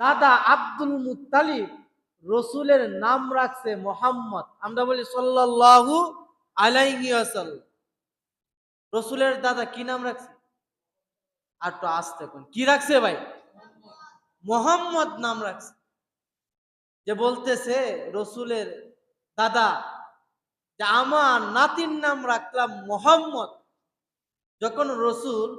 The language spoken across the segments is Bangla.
দাদা আব্দুল মুত্তালিব রসুলের নাম রাখছে মোহাম্মদ। আমরা বলি সাল্লাল্লাহু আলাইহি ওয়াসাল্লাম। রসুলের দাদা কি নাম রাখছে? আর তো আসতে কোন। কি রাখছে ভাই? মোহাম্মদ নাম রাখছে। যে বলতেছে রসুলের দাদা যে আমার নাতির নাম রাখলাম মোহাম্মদ। যখন রসুল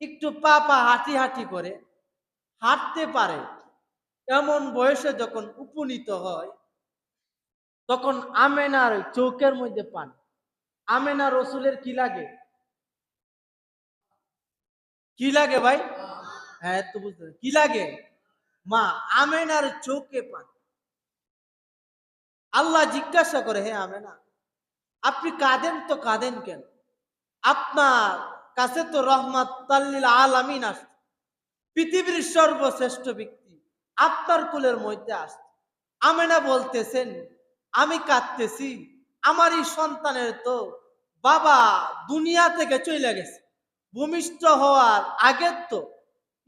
একটু পা পা হাঁটি হাঁটি করে হাঁটতে পারে। এমন বয়সে যখন উপনীত হয়, তখন আমেনার চৌকের মধ্যে পান। আমেনা রসুলের কি লাগে? কি লাগে ভাই? হ্যাঁ তো বুঝতে কি লাগে? মা, আমেনার চৌকে পান। আল্লাহ জিজ্ঞাসা করে, হে আমেনা, আপনি কাঁদেন তো কাঁদেন কেন? আপনার কাছে তো রহমাত আলামিন আসছে। পৃথিবীর সর্বশ্রেষ্ঠ ব্যক্তি। আপনার কুলের মধ্যে আসছে। আমেনা বলতেছেন, আমি কাঁদতেছি আমার এই সন্তানের তো বাবা দুনিয়া থেকে চলে গেছে। ভূমিষ্ঠ হওয়ার আগের তো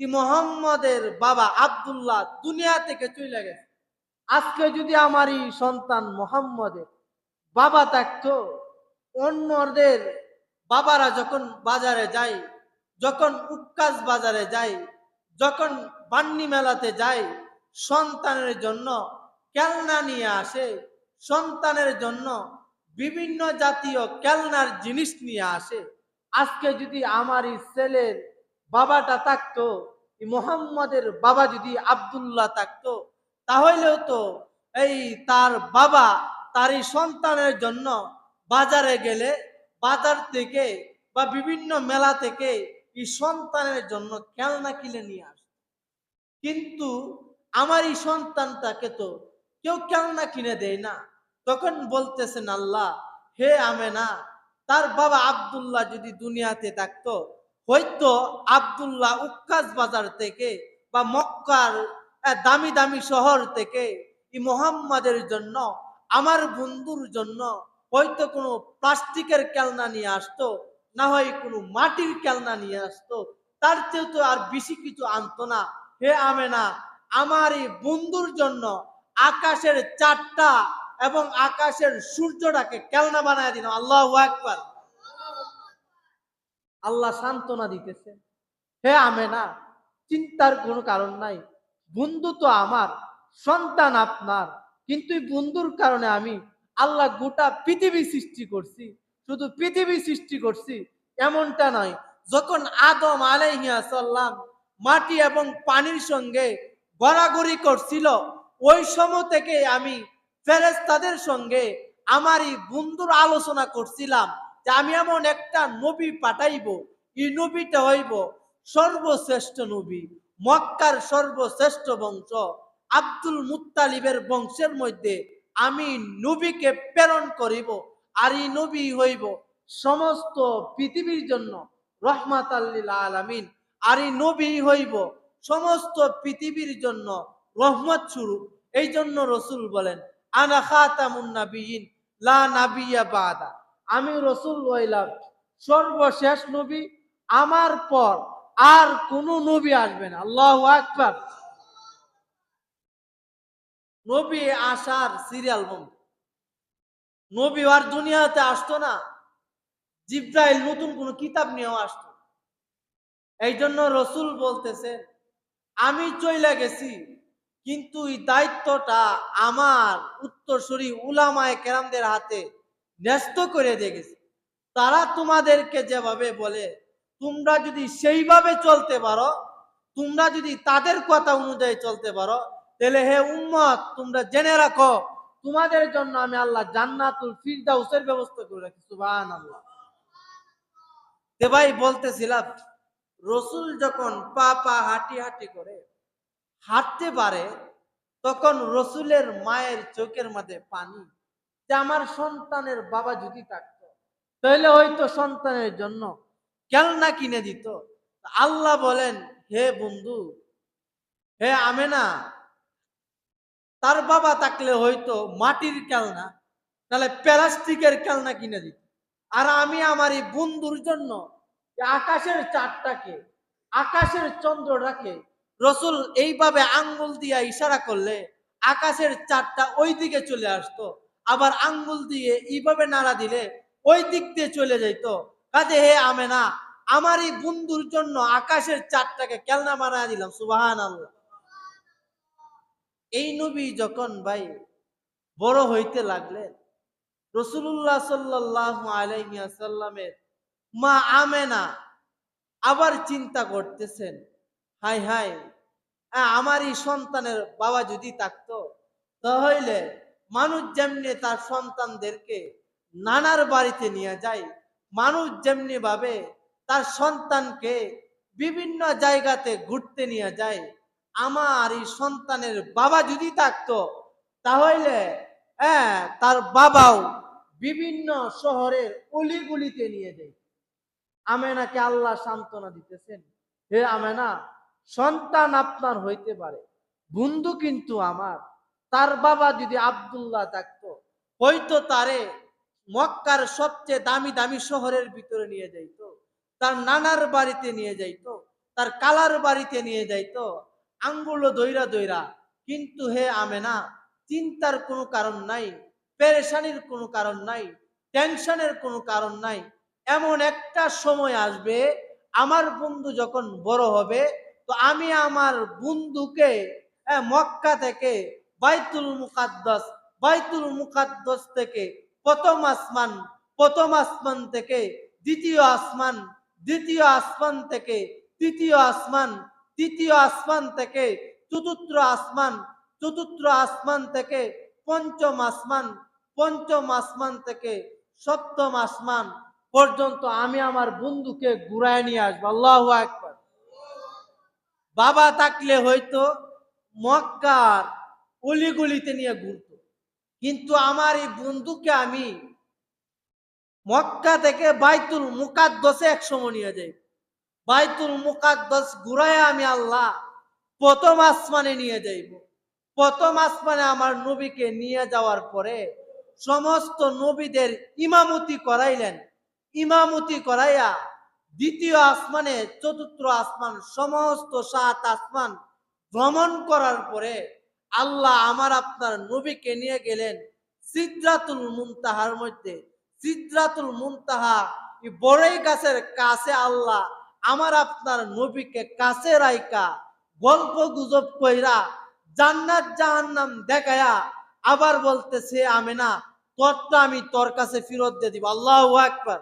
মোহাম্মদের বাবা আব্দুল্লাহ দুনিয়া থেকে চলে গেছে। আজকে যদি আমার এই সন্তান মোহাম্মদের বাবা থাকতো, অন্যদের বাবারা যখন বাজারে যায়, যখন উক্কাস বাজারে যায় যখন বান্নি মেলাতে যায়, সন্তানের জন্য কেলনা নিয়ে আসে। সন্তানের জন্য বিভিন্ন জাতীয় কেলনার জিনিস নিয়ে আসে। আজকে যদি আমার এই ছেলের বাবাটা থাকতো, মোহাম্মদের বাবা যদি আব্দুল্লাহ থাকতো, তাহলেও তো এই তার বাবা তার এই সন্তানের জন্য বাজারে গেলে, বাজার থেকে বা বিভিন্ন মেলা থেকে এই সন্তানের জন্য খেলনা কিনে নিয়ে আসে কিন্তু আমার এই সন্তানটাকে তো কেউ খেলনা কিনে দেয় না। তখন বলতেছেন আল্লাহ, হে আমেনা, তার বাবা আব্দুল্লাহ যদি দুনিয়াতে থাকতো, হয়তো আব্দুল্লাহ উক্কাস বাজার থেকে বা মক্কার দামি দামি শহর থেকে এই মোহাম্মদের জন্য, আমার বন্ধুর জন্য হয়তো কোনো প্লাস্টিকের খেলনা নিয়ে আসতো না হয় কোনো মাটির খেলনা নিয়ে আসতো, তার চেয়ে তো আর বেশি কিছু আনতো না। হে আমেনা, আমার এই বন্ধুর জন্য আকাশের চারটা এবং আকাশের সূর্যটাকে খেলনা বানায় দিন। আল্লাহ একবার আল্লাহ সান্ত্বনা দিতেছে। হে আমেনা, চিন্তার কোনো কারণ নাই। বন্ধু তো আমার, সন্তান আপনার। কিন্তু বন্ধুর কারণে আমি আল্লাহ গোটা পৃথিবী সৃষ্টি করছি। শুধু পৃথিবী সৃষ্টি করছি, এমনটা নয়। যখন আদম আলাইহিয়াসাল্লাম মাটি এবং পানির সঙ্গে গড়াগড়ি করছিল, ওই সময় থেকে আমি ফেরেস্তাদের সঙ্গে আমারই বন্ধুর আলোচনা করছিলাম যে আমি এমন একটা নবী পাঠাইব, এই নবীটা হইব সর্বশ্রেষ্ঠ নবী, মক্কার সর্বশ্রেষ্ঠ বংশ, আব্দুল মুত্তালিবের বংশের মধ্যে আমি নবীকে প্রেরণ করিব। আর নবী হইব সমস্ত পৃথিবীর জন্য রহমাত আলামিন। আর নবী হইব সমস্ত পৃথিবীর জন্য রহমত স্বরূপ। এই জন্য রসুল বলেন, আনা খাতামুন লা নাবিয়া বাদা। আমি রসুল হইলাম সর্বশেষ নবী, আমার পর আর কোন নবী আসবে না। আল্লাহ আকবার। নবী আসার সিরিয়াল বন্ধ নবী আর দুনিয়াতে আসতো না। জিব্রাইল নতুন কোন কিতাব নিয়েও আসতো। এই জন্য রসুল বলতেছে, আমি চইলা গেছি, কিন্তু এই দায়িত্বটা আমার উত্তরসূরি উলামায় কেরামদের হাতে ন্যস্ত করে দিয়ে গেছে। তারা তোমাদেরকে যেভাবে বলে, তোমরা যদি সেইভাবে চলতে পারো, তোমরা যদি তাদের কথা অনুযায়ী চলতে পারো, তাহলে হে উম্মত, তোমরা জেনে রাখো তোমাদের জন্য আমি আল্লাহ জান্নাতুল ফিরদাউসের ব্যবস্থা করে রাখি, সুবহানাল্লাহ। তে ভাই বলতেছিলাম, রসুল যখন পা পা হাঁটি হাঁটি করে হাঁটতে পারে, তখন রসুলের মায়ের চোখের মধ্যে পানি, যে আমার সন্তানের বাবা যদি থাকতো, তাহলে হয়তো সন্তানের জন্য খেলনা কিনে দিত। আল্লাহ বলেন, হে বন্ধু, হে আমেনা তার বাবা থাকলে হয়তো মাটির খেলনা তাহলে প্লাস্টিকের খেলনা কিনে দিত। আর আমি আমার এই বন্ধুর জন্য আকাশের চারটাকে আকাশের চন্দ্রটাকে রসুল এইভাবে আঙ্গুল দিয়ে ইশারা করলে আকাশের চারটা ওই দিকে চলে আসতো। আবার আঙ্গুল দিয়ে এইভাবে নাড়া দিলে ওই দিক দিয়ে চলে যাইতো। কাজে হে আমেনা, আমার এই বন্ধুর জন্য আকাশের চারটাকে কেলনা বানায় দিলাম সুবাহান আল্লাহ এই নবী যখন ভাই বড় হইতে লাগলেন রসুল্লাহ সাল্লাহ আলাইসাল্লামের মা আমেনা আবার চিন্তা করতেছেন হাই হাই আহ, আমার এই সন্তানের বাবা যদি থাকতো তাহলে মানুষ যেমনি তার সন্তানদেরকে নানার বাড়িতে নিয়ে যায় মানুষ যেমনি ভাবে তার সন্তানকে বিভিন্ন জায়গাতে ঘুরতে নিয়ে যায় আমার এই সন্তানের বাবা যদি থাকতো, তাহলে হ্যাঁ তার বাবাও বিভিন্ন শহরের অলিগুলিতে নিয়ে যায় আমেনাকে আল্লাহ সান্ত্বনা দিতেছেন, হে আমেনা, সন্তান আপনার হইতে পারে, বন্ধু কিন্তু আমার। তার বাবা যদি আব্দুল্লাহ থাকতো, হয়তো তারে মক্কার সবচেয়ে দামি দামি শহরের ভিতরে নিয়ে যাইতো। তার নানার বাড়িতে নিয়ে যাইতো, তার কালার বাড়িতে নিয়ে যাইতো আঙ্গুলো দইরা দইরা। কিন্তু হে আমেনা চিন্তার কোনো কারণ নাই পেরেশানির কোনো কারণ নাই টেনশনের কোনো কারণ নাই। এমন একটা সময় আসবে আমার বন্ধু যখন বড় হবে তো আমি আমার বন্ধুকে আহ, মক্কা থেকে বাইতুল মুকাদ্দাস বাইতুল মুকাদ্দাস থেকে প্রথম আসমান প্রথম আসমান থেকে দ্বিতীয় আসমান দ্বিতীয় আসমান থেকে তৃতীয় আসমান তৃতীয় আসমান থেকে চতুর্থ আসমান চতুর্থ আসমান থেকে পঞ্চম আসমান পঞ্চম আসমান থেকে সপ্তম আসমান পর্যন্ত আমি আমার বন্ধুকে ঘুরায় নিয়ে আসব। আল্লাহ একবার বাবা থাকলে হয়তো মক্কার অলিগলিতে নিয়ে ঘুরত, কিন্তু আমার এই বন্ধুকে আমি মক্কা থেকে বাইতুল মুকাদ্দসে এক সময় নিয়ে যাই। বাইতুল মুকাদ্দস ঘুরায় আমি আল্লাহ প্রথম আসমানে নিয়ে যাইব। প্রথম আসমানে আমার নবীকে নিয়ে যাওয়ার পরে সমস্ত নবীদের ইমামতি করাইলেন। ইমামতি করাইয়া দ্বিতীয় আসমানে, চতুর্থ আসমান, সমস্ত সাত আসমান ভ্রমণ করার পরে আল্লাহ আমার আপনার নবীকে নিয়ে গেলেন সিদ্রাতুল মুনতাহার মধ্যে। সিদ্রাতুল মুনতাহা বড়ই গাছের কাছে আল্লাহ আমার আপনার নবীকে কাছে রাইকা গল্প গুজব কইরা জান্নাত জাহান্নাম দেখায়া আবার বলতেছে আমি না তোরটা আমি তোর কাছে ফেরত দিয়ে দিব। আল্লাহ একবার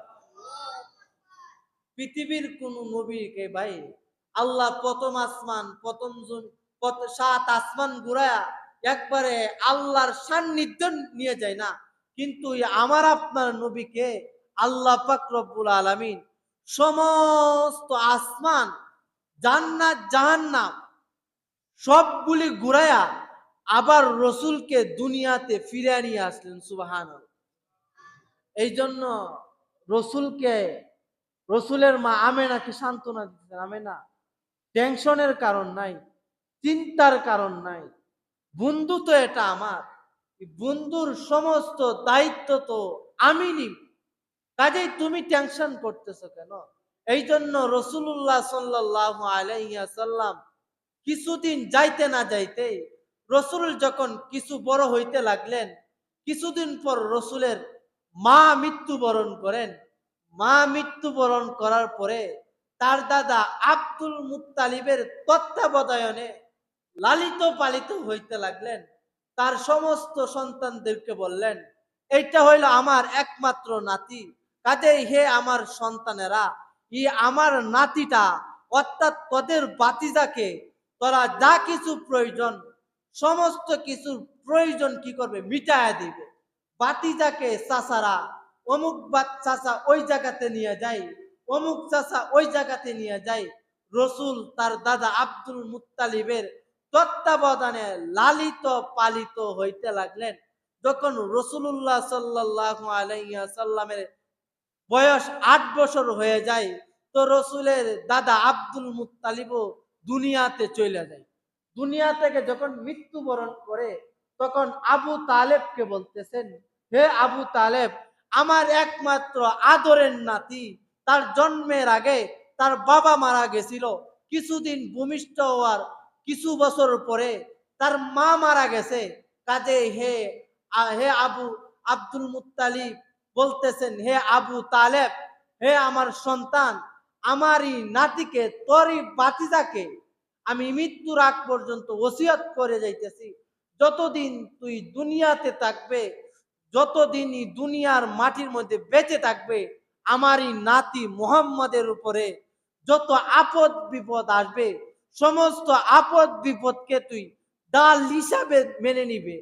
পৃথিবীর কোন নবীকে ভাই আল্লাহ প্রথম আসমান, প্রথম সাত আসমান ঘুরায়া একবারে আল্লাহর সান্নিধ্য নিয়ে যায় না। কিন্তু আমার আপনার নবীকে আল্লাহ পাক রব্বুল আলামিন সমস্ত আসমান জান্নাত, জাহান্নাম সবগুলি ঘুরায়া আবার রসুলকে দুনিয়াতে ফিরে নিয়ে আসলেন সুবাহান এই জন্য রসুলকে, রসুলের মা আমেনাকে সান্ত্বনা দিচ্ছেন আমেনা, টেনশনের কারণ নাই, চিন্তার কারণ নাই, বন্ধু তো এটা আমার বন্ধুর সমস্ত দায়িত্ব তো আমি নিব। কাজেই তুমি টেনশন করতেছো কেন? এই জন্য রসুল্লাহ সাল্লাহ আলাইসাল্লাম কিছুদিন যাইতে না যাইতে রসুল যখন কিছু বড় হইতে লাগলেন, কিছুদিন পর রসুলের মা মৃত্যুবরণ করেন। মা মৃত্যুবরণ করার পরে তার দাদা আব্দুল মুত্তালিবের তত্ত্বাবধায়নে লালিত পালিত হইতে লাগলেন। তার সমস্ত সন্তানদেরকে বললেন, এইটা হইল আমার একমাত্র নাতি কাজেই হে আমার সন্তানেরা, ই আমার নাতিটা অর্থাৎ তোদের বাতিজাকে তোরা যা কিছু প্রয়োজন, সমস্ত কিছুর প্রয়োজন কি করবে? মিটায়া দিবে। বাতিজাকে চাচারা, অমুক বাত চাচা ওই জায়গাতে নিয়ে যায় অমুক চাচা ওই জায়গাতে নিয়ে যায় রসুল তার দাদা আব্দুল মুত্তালিবের তত্ত্বাবধানে লালিত পালিত হইতে লাগলেন। যখন রসুল্লাহ সাল্লাহ আলাইসাল্লামের বয়স আট বছর হয়ে যায়, তো রসুলের দাদা আব্দুল মুত্তালিবও দুনিয়াতে চলে যায়। দুনিয়া থেকে যখন মৃত্যুবরণ করে, তখন আবু তালেবকে বলতেছেন, হে আবু তালেব, আমার একমাত্র আদরের নাতি, তার জন্মের আগে তার বাবা মারা গেছিল। কিছুদিন ভূমিষ্ঠ হওয়ার কিছু বছর পরে তার মা মারা গেছে। কাজে হে হে আবু আব্দুল মুত্তালিব বলতেছেন, হে আবু তালেব, হে আমার সন্তান, আমারই নাতিকে, তোরই বাতিজাকে আমি মৃত্যুর আগ পর্যন্ত ওসিয়ত করে যাইতেছি। যতদিন তুই দুনিয়াতে থাকবে যতদিন এই দুনিয়ার মাটির মধ্যে বেঁচে থাকবে, আমারই নাতি মুহাম্মাদের উপরে যত আপদ বিপদ আসবে, সমস্ত আপদ বিপদকে তুই ডাল হিসাবে মেনে নিবে।